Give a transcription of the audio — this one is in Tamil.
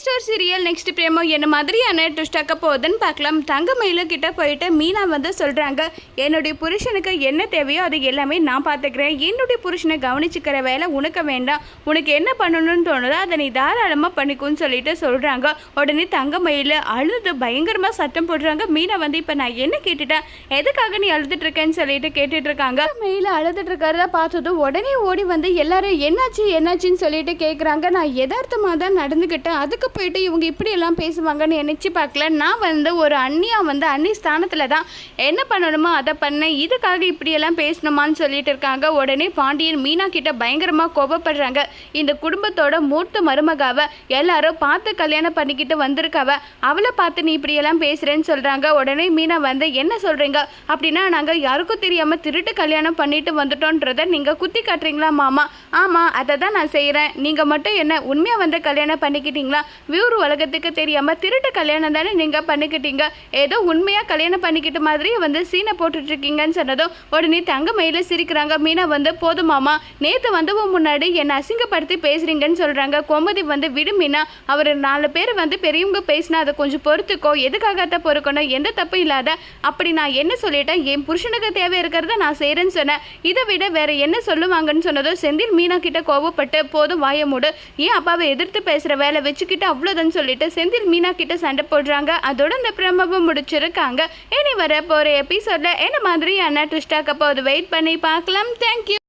ஸ்டார் சீரியல் நெக்ஸ்ட் பிரேமோ என்ன மாதிரியான ட்விஸ்டாக்க போகுதுன்னு பார்க்கலாம். தங்கமயில கிட்ட போயிட்டு மீனா வந்து சொல்கிறாங்க என்னுடைய புருஷனுக்கு என்ன தேவையோ அது எல்லாமே நான் பார்த்துக்கிறேன். என்னுடைய புருஷனை கவனிச்சுக்கிற வேலை உனக்கு வேண்டாம். உனக்கு என்ன பண்ணணும்னு தோணுதோ அதை நீ தாராளமாக பண்ணிக்குன்னு சொல்லிட்டு சொல்கிறாங்க உடனே தங்கமயில அழுது பயங்கரமாக சத்தம் போடுறாங்க. மீனா வந்து இப்போ நான் என்ன கேட்டுட்டேன்? எதுக்காக நீ அழுதுட்டு இருக்கேன்னு சொல்லிட்டு கேட்டுட்டு இருக்காங்க மயில அழுதுட்டு இருக்கிறத பார்த்ததும் உடனே ஓடி வந்து எல்லாரும் என்னாச்சு என்னாச்சுன்னு சொல்லிட்டு கேட்குறாங்க நான் எதார்த்தமாக தான் நடந்துக்கிட்டேன். அதுக்கு போயிட்டு இவங்க இப்படி எல்லாம் பேசுவாங்கன்னு நினச்சி பார்க்கல. நான் வந்து ஒரு அண்ணியாக வந்து அண்ணி ஸ்தானத்தில் தான். என்ன பண்ணணுமோ அதை பண்ணேன். இதுக்காக இப்படியெல்லாம் பேசணுமான்னு சொல்லிட்டு இருக்காங்க. உடனே பாண்டியன் மீனா கிட்ட பயங்கரமாக கோபப்படுறாங்க. இந்த குடும்பத்தோட மூத்த மருமகாவை எல்லாரும் பார்த்து கல்யாணம் பண்ணிக்கிட்டு வந்திருக்காவ. அவளை பார்த்து நீ இப்படியெல்லாம் பேசுகிறேன்னு சொல்கிறாங்க உடனே மீனா வந்து என்ன சொல்கிறீங்க அப்படின்னா நாங்கள் யாருக்கும் தெரியாமல் திருட்டு கல்யாணம் பண்ணிட்டு வந்துட்டோன்றதை நீங்கள் குத்தி காட்டுறீங்களா மாமா? ஆமாம் அதை தான் நான் செய்கிறேன் நீங்கள் மட்டும் என்ன உண்மையாக வந்து கல்யாணம் பண்ணிக்கிட்டீங்களா? வியூர் உலகத்துக்கு தெரியாமல் திருட்டு கல்யாணம் தானே நீங்கள் பண்ணிக்கிட்டீங்க? ஏதோ உண்மையாக கல்யாணம் பண்ணிக்கிட்ட மாதிரி வந்து சீனை போட்டுட்ருக்கீங்கன்னு சொன்னதும் உடனே தங்க மயில சிரிக்கிறாங்க. மீனா வந்து போதுமாமா நேற்று வந்தவன் முன்னாடி என்னை அசிங்கப்படுத்தி பேசுகிறீங்கன்னு சொல்கிறாங்க கோமதி வந்து விடு மீனா அவர் நாலு பேர் வந்து பெரியவங்க பேசினா அதை கொஞ்சம் பொறுத்துக்கோ. எதுக்காக பொறுக்கணும்? எந்த தப்பும் இல்லாத. அப்படி நான் என்ன சொல்லிட்டேன்? என் புருஷனுக்கு தேவை இருக்கிறத நான் செய்கிறேன்னு சொன்னேன். இதை விட வேற என்ன சொல்லுவாங்கன்னு சொன்னதும் செந்தில் மீனா கிட்ட கோவப்பட்டு போதும் வாய மூடு. ஏன் அப்பாவை எதிர்த்து பேசுகிற வேலை வச்சுக்கிட்டு அவ்வளோதான் சொல்லிட்டு செந்தில் மீனா கிட்ட சண்டை போடுறாங்க. அதோட இந்த பிரமபம் முடிச்சிருக்காங்க. இனி வர போகிற எபிசோடில் என்ன மாதிரியான ட்விஸ்டாக்க அது வெயிட் பண்ணி பார்க்கலாம். தேங்க்யூ